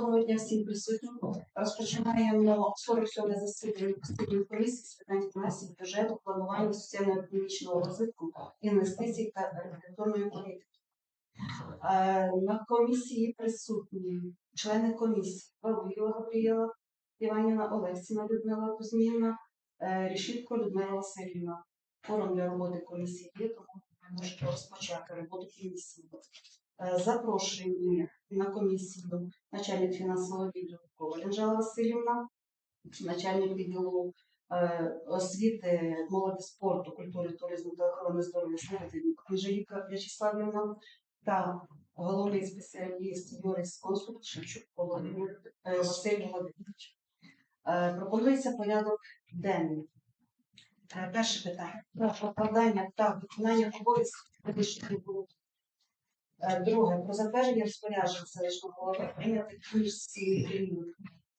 Доброго дня всім присутнім. Розпочинаємо 47 засідання постійної комісії з питань фінансів, бюджету, планування соціально-економічного розвитку, інвестицій та архітектурної політики. Е, На комісії присутні члени комісії Павліва Габрієла, Іваніна Олексіна Людмила Кузьмівна, е, Рішітко Людмила Васильівна. Форум для роботи комісії є, тому можете розпочати роботу комісії. Е, Запрошені на комісію начальник фінансового відділу Анжела Васильівна, начальник відділу е, освіти, молоді, спорту, культури, туризму та охорони здоров'я Снеготинник Анжеліка В'ячеславівна та головний спеціаліст юрист консульт Шевчук Володимир е, Василь Володимирович. Пропонується порядок денний. Перше питання про покладання та виконання обов'язків Друге, про затвердження розпоряджень селищного голови прийняти книжці період.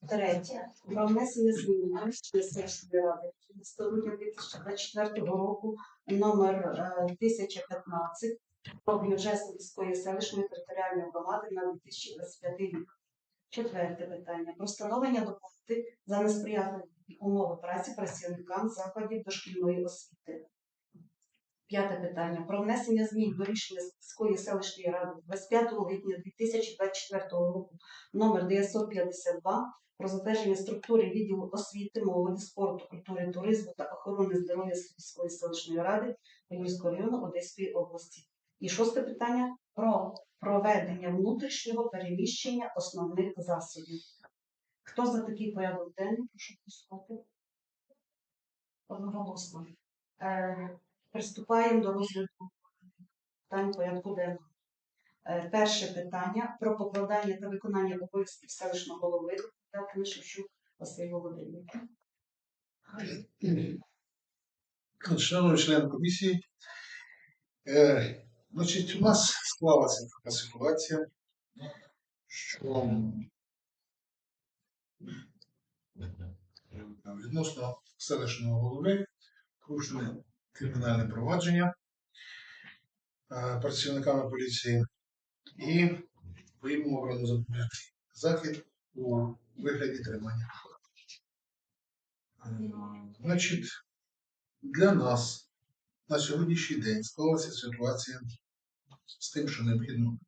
Третє, про внесення змін до селищної ради 11 грудня 2024 року номер е, 1015 про бюджет міської селищної територіальної громади на 2025 рік. Четверте питання про встановлення доплати за несприятливі умови праці працівникам закладів дошкільної освіти. П'яте питання про внесення змін до рішення сільської селищної ради 25 липня 2024 року номер 952 про затвердження структури відділу освіти, молоді, спорту, культури, туризму та охорони здоров'я сільської селищної ради Подільського району Одеської області. І шосте питання про проведення внутрішнього переміщення основних засобів. Хто за такий порядок денний? Прошу голосувати. Одноголосно. Е, Приступаємо до розгляду питань порядку денного. Е, Перше питання про покладання та виконання обов'язків селищного голови депутата Шевчук Василь Володимирович. Шановні члени комісії, е, значить, у нас склалася така ситуація, що відносно селищного голови порушене кримінальне провадження е, працівниками поліції і йому обрано запобіжний захід у вигляді тримання. Е, Значить, для нас на сьогоднішній день склалася ситуація з тим, що необхідно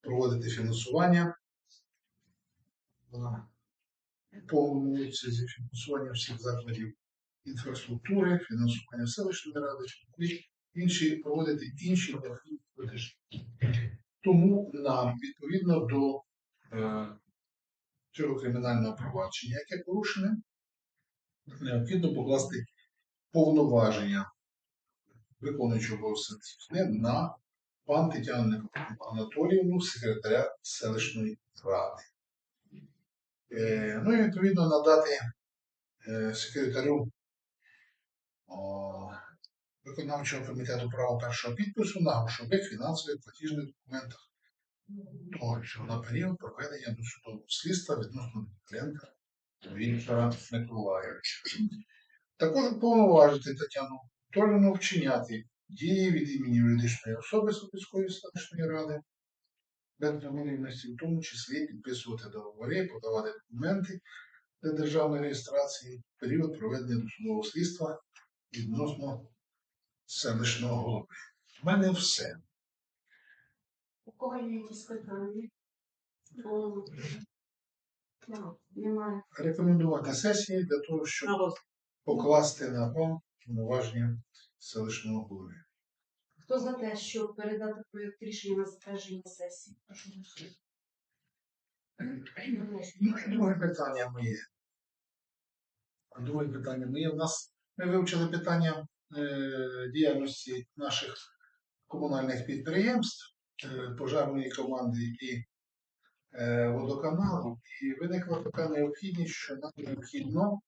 проводити фінансування е, повному фінансування всіх закладів інфраструктури, фінансування селищної ради і інші проводити інші необхідні платежі. Тому нам відповідно до е, цього кримінального провадження, яке порушене, необхідно покласти повноваження виконуючого обов'язки на пан Тетяну Анатоліївну, секретаря селищної ради. Е, ну і відповідно надати е, секретарю виконавчого комітету права першого підпису на грошових фінансових платіжних документах того, що на період проведення досудового слідства відносно Дмитренка Віктора Миколаївича. Також повноважити Тетяну Анатоліївну вчиняти дії від імені юридичної особи Сопільської селищної ради без намірності, в тому числі підписувати договори, подавати документи для державної реєстрації в період проведення досудового слідства відносно селищного голови. У мене все. У кого є якісь питання? Немає. Рекомендувати сесії для того, щоб покласти на повноваження селищного голови. Хто за те, щоб передати проєкт рішення на затвердження сесії? Прошу голосувати. Друге питання моє. Друге питання моє. У нас ми вивчили питання е, діяльності наших комунальних підприємств, е, пожежної команди і е, водоканалу, і виникла така необхідність, що нам необхідно,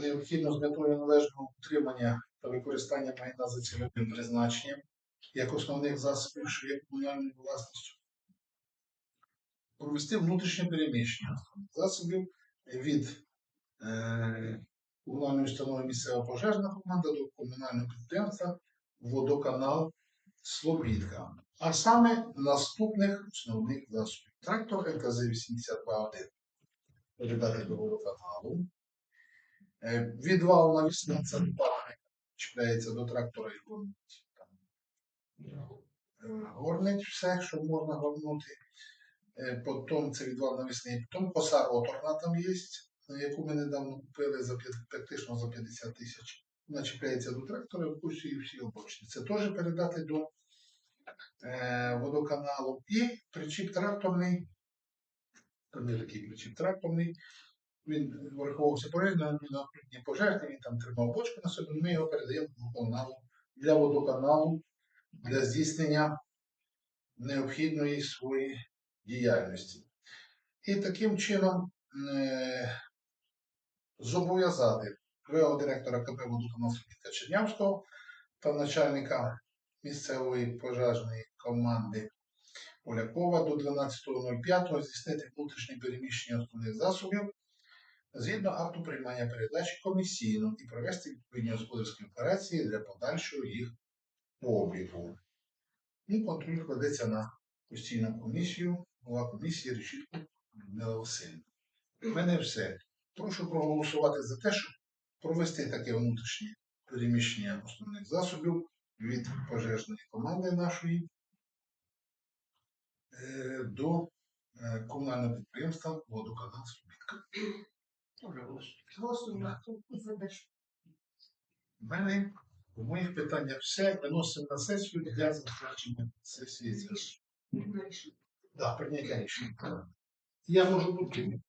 необхідно з метою належного утримання та використання майна за цільовим призначенням як основних засобів, що є комунальною власністю, провести внутрішнє переміщення засобів від комунальної установи місцева пожежна команда до комунального підприємства водоканал Слобідка. А саме наступних основних засобів. Трактор НКЗ-82-1 передати до водоканалу. Е, Відвал навісна це чіпляється до трактора і горнить. е, Горнить все, що можна горнути. Е, Потім це відвал навісний. Потім коса роторна там є, яку ми недавно купили за практично за 50 тисяч. Вона чіпляється до трактора, впущує всі обочини. Це теж передати до е, водоканалу. І причіп тракторний. Там є такий причіп тракторний. Він враховувався пожежно, на не пожежний, він там тримав бочку на собі, ми його передаємо водоканалу для водоканалу для здійснення необхідної своєї діяльності. І таким чином е, зобов'язати ВО директора КП водоканалу Слобідка Чернявського та начальника місцевої пожежної команди Полякова до 12.05 здійснити внутрішнє переміщення основних засобів згідно акту приймання передачі комісійно і провести відповідні господарські операції для подальшого їх обігу. І контроль кладеться на постійну комісію, голова комісії Решітку Людмила. У мене все. Прошу проголосувати за те, щоб провести таке внутрішнє переміщення основних засобів від пожежної команди нашої е, до е, комунального підприємства Водоканал що У мене у моїх питаннях все виносимо на сесію для затвердження сесії. Да, прийняття рішення. Я можу бути.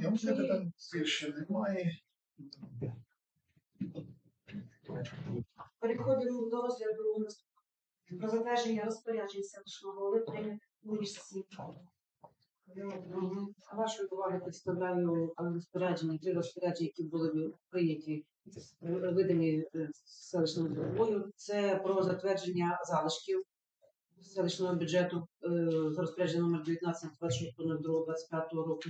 Я можу питань більше немає. Переходимо до розгляду. Про затвердження розпоряджень селищного голови прийняти у міжсі. Вашої уваги представляю розпорядження, три розпорядження, які були прийняті, видані е, селищним головою. Це про затвердження залишків селищного бюджету е, за розпорядження номер 19 26.02.25 року.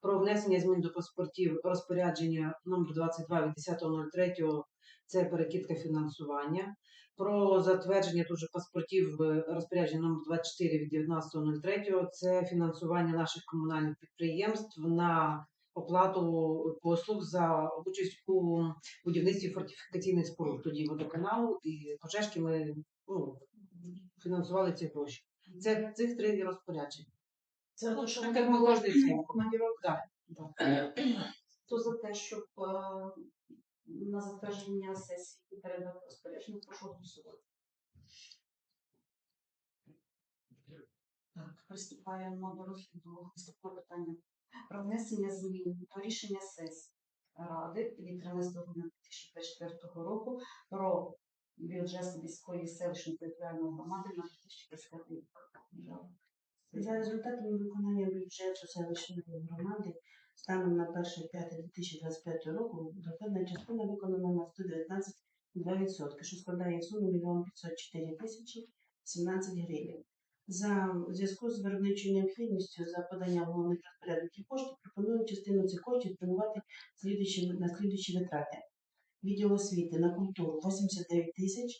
Про внесення змін до паспортів розпорядження номер 22 від 10.03 це перекидка фінансування. Про затвердження дуже паспортів е, розпорядження номер 24 від 19.03 це фінансування наших комунальних підприємств на оплату послуг за участь у будівництві фортифікаційних споруд. Тоді водоканалу і пожежки ми ну, фінансували ці гроші. Це цих три розпорядження. Це те, що Так, ми як ми кожний день. Так, так. Хто за те, щоб е, на затвердження сесії передати розпорядження, прошу голосувати. Так, приступаємо до розгляду наступного питання. Про внесення змін до рішення сесії Ради від 13 грудня 2024 року про бюджет міської селищної територіальної громади на 2025 рік. За результатами виконання бюджету селищної громади станом на 1.5.2025 року доходна частина виконана на 119,2%, що складає суму 1 504 тисячі 17 гривень. За в зв'язку з виробничою необхідністю за подання головних розпорядників коштів пропоную частину цих коштів спрямувати на слідуючі витрати. Відділ освіти на культуру. 89 тисяч,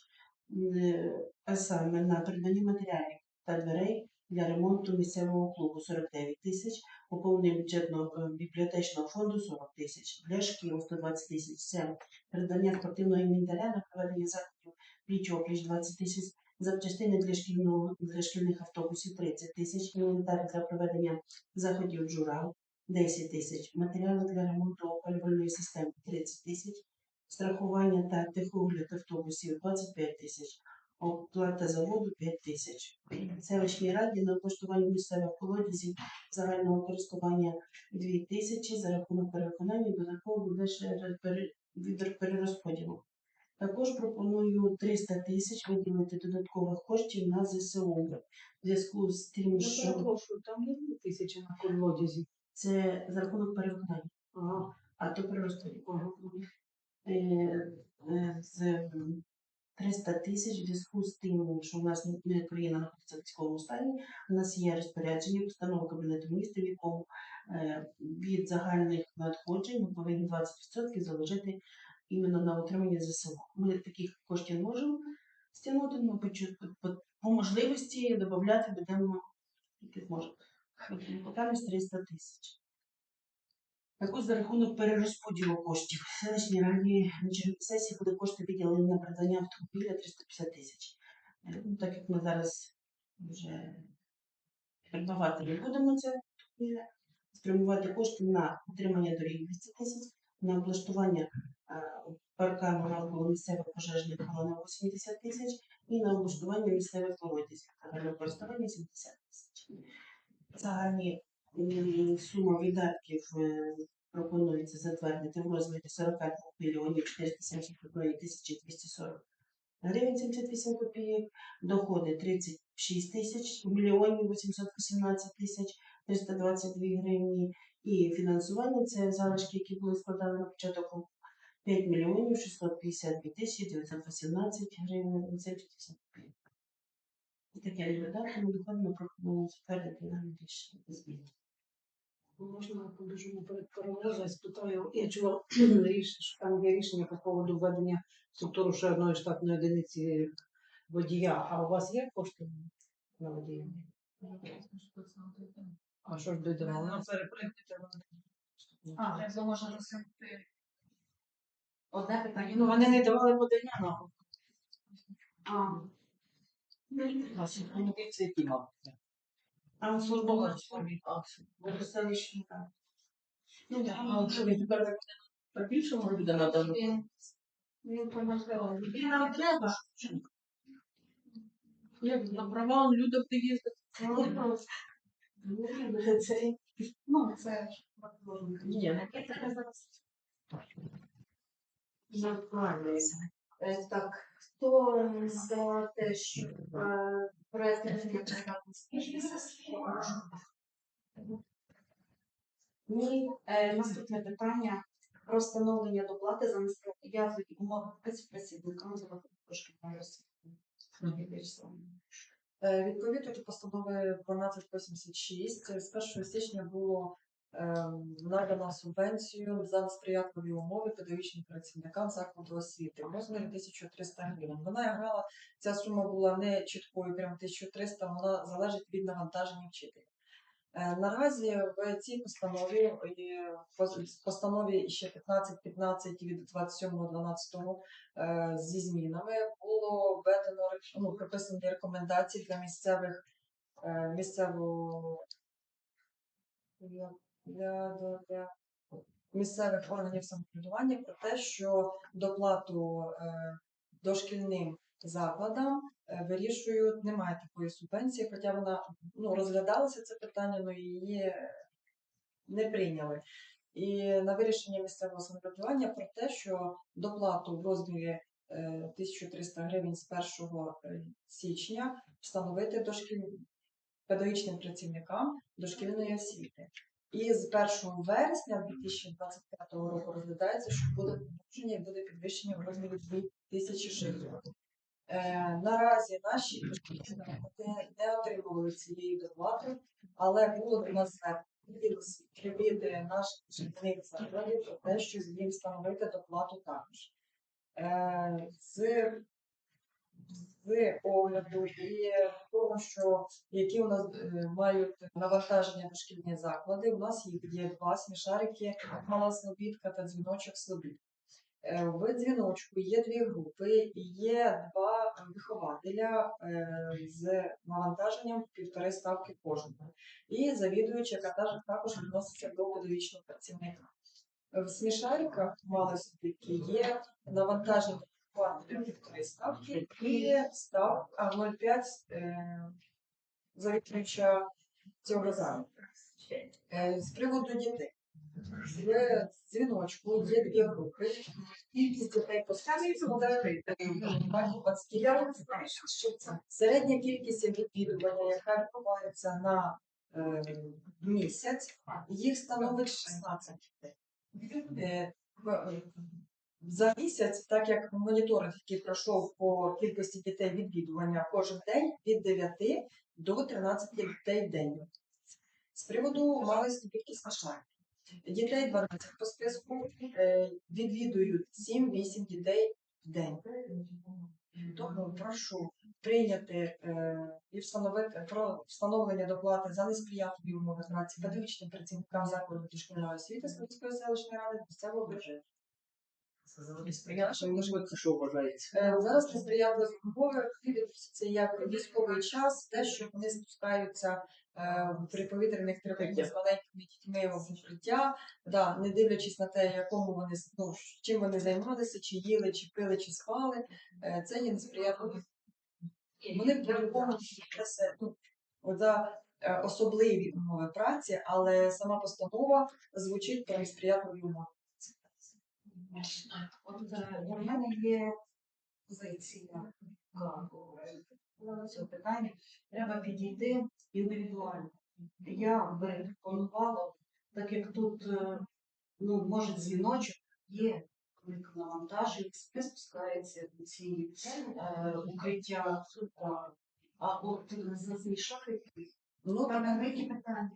а саме на придбання матеріалів та дверей для ремонту місцевого клубу. 49 тисяч, поповнення бюджетного е, бібліотечного фонду 40 тисяч, для шкіл 120 тисяч, це придбання спортивного інвентаря на проведення заходів. Пліч-опліч 20 тисяч, запчастини для шкільного для шкільних автобусів 30 тисяч, інвентар для проведення заходів журал 10 тисяч, матеріали для ремонту опалювальної системи 30 тисяч, страхування та техогляд автобусів 25 тисяч, оплата заводу 5 тисяч. Селищній раді на облаштування місцевих колодязів загального користування 2 тисячі за рахунок перевиконання додатково буде ще перерозподілу. Також пропоную 300 тисяч виділити додаткових коштів на ЗСУ. В зв'язку з тим, Я що перепрошую, там є дві тисячі на колодязі. це за рахунок перевиконання, Ага. а то перерозподіл. ага. Е, е, з 300 тисяч в зв'язку з тим, що у нас країна знаходиться в військовому стані. У нас є розпорядження, постанова Кабінету міністрів, в якому е, від загальних надходжень ми повинні 20% заложити іменно на утримання ЗСУ. Ми таких коштів не можемо стягнути, але по, можливості додати будемо, як можемо. Покамість 300 тисяч. Також за рахунок перерозподілу коштів. Селищній раді на сесії буде кошти виділені на придбання автомобіля 350 тисяч. Е, ну, Так як ми зараз вже придбавати не будемо це автомобіля, спрямувати кошти на утримання доріг 200 тисяч, на облаштування е, паркану навколо місцевих пожежних колонок 80 тисяч і на облаштування місцевих колодязів на користування 70 тисяч. Загальні сума видатків е, пропонується затвердити в розмірі 45 мільйонів 471 тисячі 240 гривень 78 копійок, доходи 36 тисяч мільйонів 818 тисяч 322 гривні і фінансування це залишки, які були складали на початок року 5 мільйонів 652 тисячі 918 гривень 78 копійок. І таке видатки ми доходимо пропонуємо затвердити на рішення зміни. Можна подужимо перед перевозом, спитаю, я чула рішення, що там є рішення по поводу введення в структуру ще одної штатної одиниці водія. А у вас є кошти на водія? А що ж дійдемо? Воно перепригнете. А, треба може розглянути одне питання. Ну, вони не давали подання на А, це які мав? А службова буде селищні ради. Ну, так, А що він тепер більше може буде надано? він, він помогла. І нам треба. Як на права он люди буде їздити. Це Ну, це ж Ні, ну тебе зараз Е, Так, хто за те, що е, рішення сесії? Ні. Е, Наступне питання про встановлення доплати за несприятливі умови праці працівникам за дошкільної освіти. Е, Відповідно до постанови 1286 з 1 січня було ем, надано субвенцію за несприятливі умови педагогічним працівникам закладу освіти в розмірі 1300 гривень. Вона грала, ця сума була не чіткою, прям 1300, вона залежить від навантаження вчителя. Е, Наразі в цій постанові, е, постанові ще 1515 від 27.12 е, зі змінами було введено ну, прописані рекомендації для місцевих місцевого для, для, місцевих органів самоврядування про те, що доплату е, дошкільним закладам е, вирішують, немає такої субвенції, хоча вона ну, розглядалася це питання, але її не прийняли. І на вирішення місцевого самоврядування про те, що доплату в розмірі е, 1300 гривень з 1 січня встановити дошкіль... педагогічним працівникам дошкільної освіти. І з 1 вересня 2025 року розглядається, що буде продовження і буде підвищення в розмірі 2000 гривень. Е, наразі наші не отримували цієї доплати, але було до нас від наших житлових закладів про те, що їм встановити доплату також. Е, з, з огляду і того, що які у нас е, мають навантаження дошкільні заклади, у нас їх є два смішарики, мала слобідка та дзвіночок слобідка. Е, В дзвіночку є дві групи є два вихователя е, з навантаженням півтори ставки кожного. І завідуюча, яка також відноситься до педагогічного працівника. В смішариках мали собі є навантаження ставки і став 0,5 е, завідуюча цього. Е, З приводу дітей. В дзвіночку є дві групи. Кількість дітей по складі складає 20 Середня кількість відвідування, яка відбувається на місяць, їх становить 16 дітей. За місяць, так як моніторинг, який пройшов по кількості дітей відвідування кожен день від 9 до 13 дітей в день. З приводу малої кількість на. Дітей 12 по списку е, відвідують 7-8 дітей в день. Тому прошу прийняти е, і встановити про встановлення доплати за несприятливі умови праці педагогічним працівникам закладу дошкільної освіти Слобідської селищної ради місцевого бюджету. Що вважається? Е, Зараз несприятливі умови це як військовий час, те, що вони спускаються е, при повітряних тривогах з маленькими дітьми в укриття, да, не дивлячись на те, якому вони ну, чим вони займалися, чи їли, чи пили, чи спали, е, це є несприятливі. Вони по-любому це, ну, за особливі умови праці, але сама постанова звучить про несприятливі умови. От е, у мене є позиція до цього питання. Треба підійти індивідуально. Я би планувала, так як тут е, ну, може дзвіночок є велике навантаження, не спускається в ці е, укриття, а- от за Ну, там великі питання.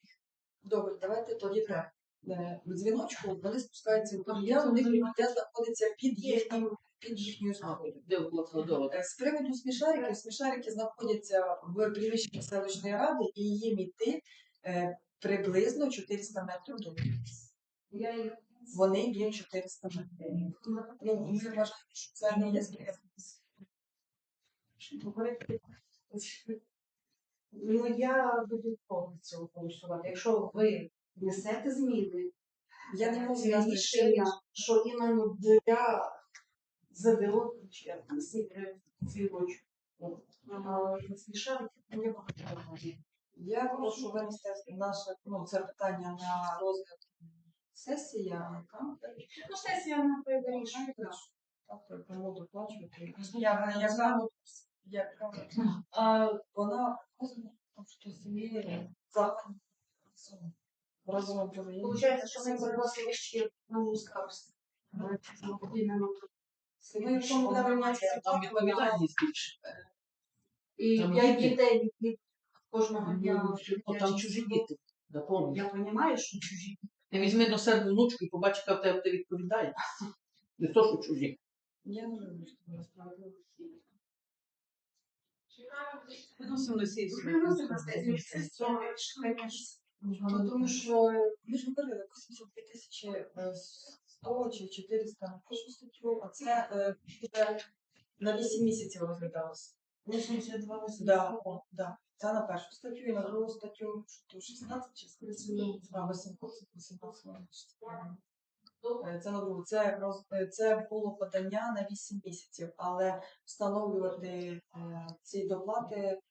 Добре, давайте тоді так. Е, В дзвіночку вони спускаються в укриття, у них укриття знаходиться під їхнім під їхньою вкладова? Е, З приводу смішариків, смішарики знаходяться в приміщенні селищної ради і їм йти е, приблизно 400 метрів до них. Вони є 400 метрів. Ну, ми вважаємо, що це не є справедливість. Ну, я буду цього голосувати. Якщо ви внесете зміни, Я не можу це рішення, що іменно для ЗДО, чи як смішати. Я прошу винести наше ну, це питання на розгляд сесії. яка Ну, сесія не вирішує. Автор кому доплачувати. Я, я знаю, яка А, вона заходу разом провели. Получається, що ми запросили ще нову скаржку. Ми якщо ми будемо приймати Там відповідальність більше. І Там п'ять діти. дітей від- від кожного дня. Ну, Там чужі діти. Запомни. Я розумію, що чужі. Ти візьми до себе внучку і побачиш, яка в тебе буде відповідальність. Не то, що чужі. Я не люблю, що це насправді. Виносимо на сесію. Приносимо на сесію. Це. Ну, тому що ми ж говорили 82 тисячі е, 100 чи 400 на першу статтю, а це е, вже на 8 місяців розглядалося. 82 Да, о, да. Це на першу статтю і на другу статтю що 16 чи 18, а 18, 18. Е, Це на другу. Це, роз- е, це було подання на 8 місяців, але встановлювати е, ці доплати е,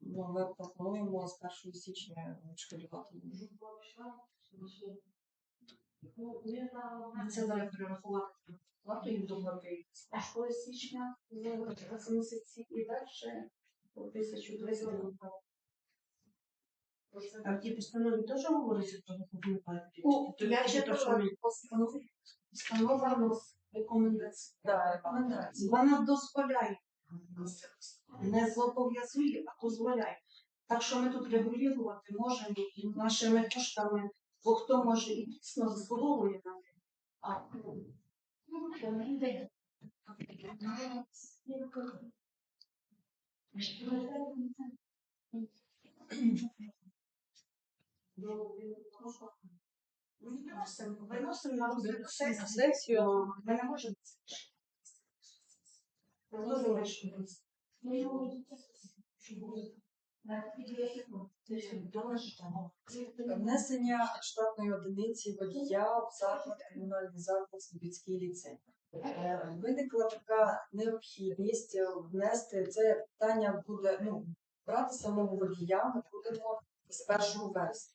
ми пропонуємо з 1 січня відшкодувати. Це зараз перерахувати плату їм доплати з січня за місяці і далі по 1200 А в тій постанові теж говориться про виховну Ну, партію? я читала постанову, встановлено рекомендації. Да, рекомендації. Вона дозволяє, не зобов'язує, а дозволяє. Так що ми тут регулювати можемо і нашими коштами, бо хто може і дійсно заслуговує на це. А ну, це не йде. Виносимо на. Сесію. Ми не можемо Внесення штатної одиниці водія в заклад комунальний заклад Слобідський ліцей. Е, Виникла така необхідність е, внести це питання буде ну брати самого водія. Ми будемо з 1 вересня.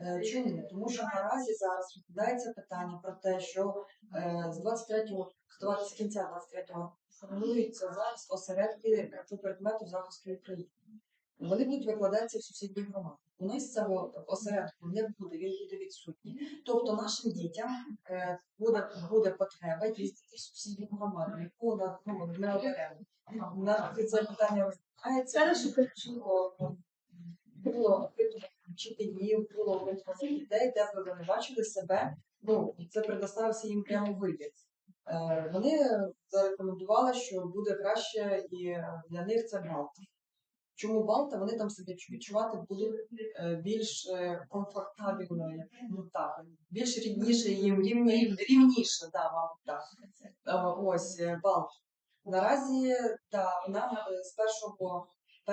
Е, Чому? Тому що наразі зараз розглядається питання про те, що е, з 23 з 20 з кінця 23-го формуються зараз осередки предмету захисту України. Вони будуть викладатися в сусідніх громадах. У нас цього осередку не буде, він буде відсутній. Тобто нашим дітям е, буде, буде потреба їздити в сусідні громади, яку на ну, не окремо. На це питання розглядається. Було вчителів, було дітей, де б вони бачили себе. Ну, це предоставився їм прямо вибір. Е, Вони зарекомендували, що буде краще і для них це Балта. Чому Балта? Вони там себе відчувати будуть е, більш е, комфортабельно, ну так, більш рідніше їм, рівні, рівніше, да, мабуть, так. Ось Балта. Наразі да, е, з 1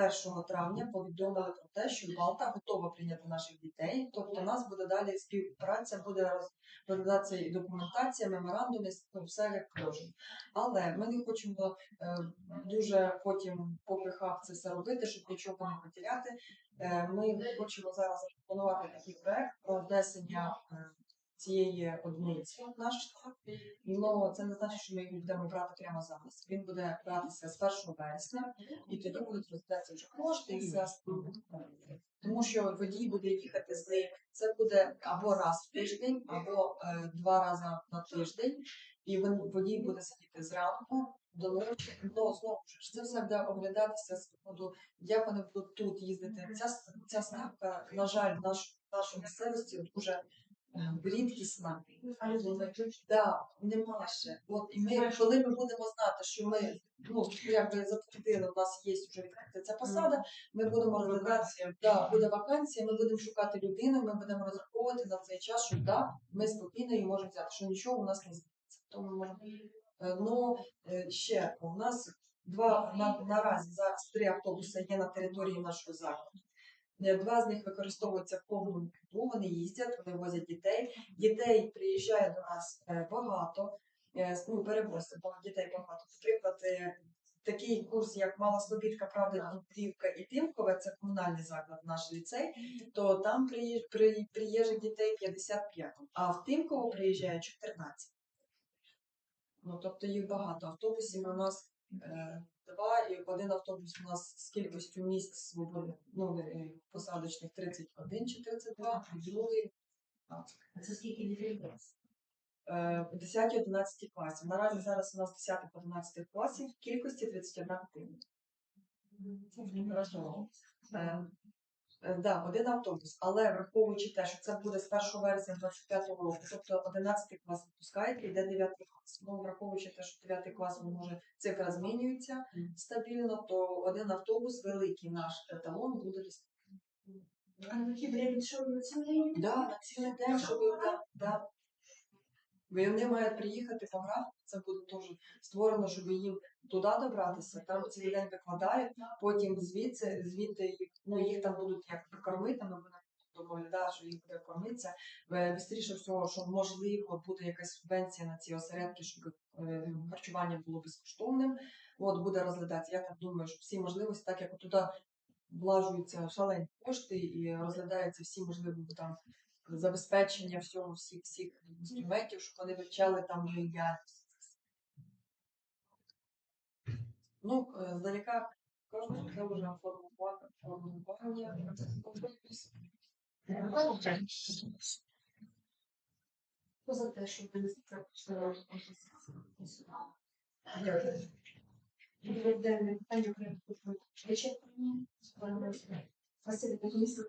1 травня повідомили про те, що Балта готова прийняти наших дітей. Тобто, у нас буде далі співпраця, буде роз- розглядатися і документація, меморандуми, ну, все як положено. Але ми не хочемо е, дуже потім по пихах це все робити, щоб нічого не потеряти. Е, Ми хочемо зараз запропонувати такий проект про внесення е, цієї одиниці в наш штат. Ну це не значить, що ми його будемо брати прямо зараз. Він буде братися з 1 вересня, і тоді будуть розглядатися вже кошти і все. Тому що водій буде їхати з ним. Це буде або раз в тиждень, або е, два рази на тиждень. І він водій буде сидіти зранку до ночі. Ну знову ж це все буде оглядатися з приводу, як вони будуть тут їздити. Ця ця ставка, на жаль, наш нашій місцевості дуже рідкісна. Да, нема ще. От і ми, коли ми будемо знати, що ми ну якби затвердили, у нас є вже відкрита ця посада, ми будемо розглядати, да, буде вакансія, ми будемо шукати людину, ми будемо розраховувати на цей час, що да, ми спокійно її можемо взяти, що нічого у нас не зміниться. Тому ми. Е, Ну е, ще у нас два на, наразі зараз три автобуси є на території нашого закладу. Е, Два з них використовуються в повному ходу, вони їздять, вони возять дітей. Дітей приїжджає до нас е, багато, е, ну, перевозиться бо дітей багато. Наприклад, такий курс, як Мала Слобідка, правда, Дмитрівка і Тимкове, це комунальний заклад, наш ліцей, то там приїжджає дітей 55, а в Тимково приїжджає 14. Ну, тобто їх багато. Автобусів у нас два, і один автобус у нас з кількістю місць свободних, ну, е, посадочних 31 чи 32, а другий А це скільки дітей? е, 10-11 класів. Наразі зараз у нас 10 по 11 класів в кількості 31 дитина. Це Е, е, да, один автобус, але враховуючи те, що це буде з 1 вересня 25 року, тобто 11 клас випускаєте, йде 9 клас. Ну, враховуючи те, що 9 клас може цифра змінюється стабільно, то один автобус, великий наш еталон, буде доступний. А на время що цілий? Да, на цілий день, щоб да. Вони мають приїхати по графіку, це буде теж створено, щоб їм туди добратися. Там цілий день викладають, потім звідси, звідти їх, ну, їх там будуть як прикормити, ми будемо доглядати, що їх буде кормитися. Бістріше всього, що можливо буде якась субвенція на ці осередки, щоб е, харчування було безкоштовним. От буде розглядатися. Я так думаю, що всі можливості, так як туди влажуються шалені кошти і розглядаються всі можливі там забезпечення всього, всіх всіх інструментів, щоб вони вивчали там діяльність. Ну, е, здалека що це вже формування, формування. Хто за те, щоб винести це питання порядку вичерпані. Василь, комісія